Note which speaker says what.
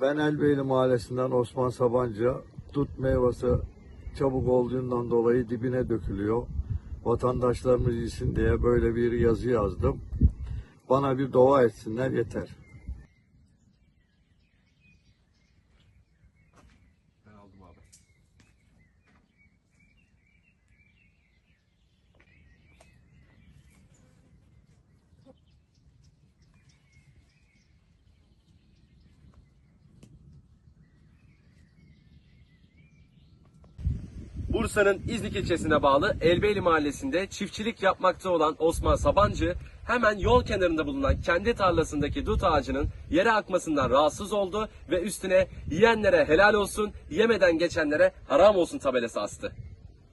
Speaker 1: Ben Elbeyli Mahallesi'nden Osman Sabancı. Dut meyvesi çabuk olduğundan dolayı dibine dökülüyor. Vatandaşlarımız yesin diye böyle bir yazı yazdım. Bana bir dua etsinler yeter.
Speaker 2: Bursa'nın İznik ilçesine bağlı Elbeyli mahallesinde çiftçilik yapmakta olan Osman Sabancı hemen yol kenarında bulunan kendi tarlasındaki dut ağacının yere akmasından rahatsız oldu ve üstüne yiyenlere helal olsun, yemeden geçenlere haram olsun tabelası astı.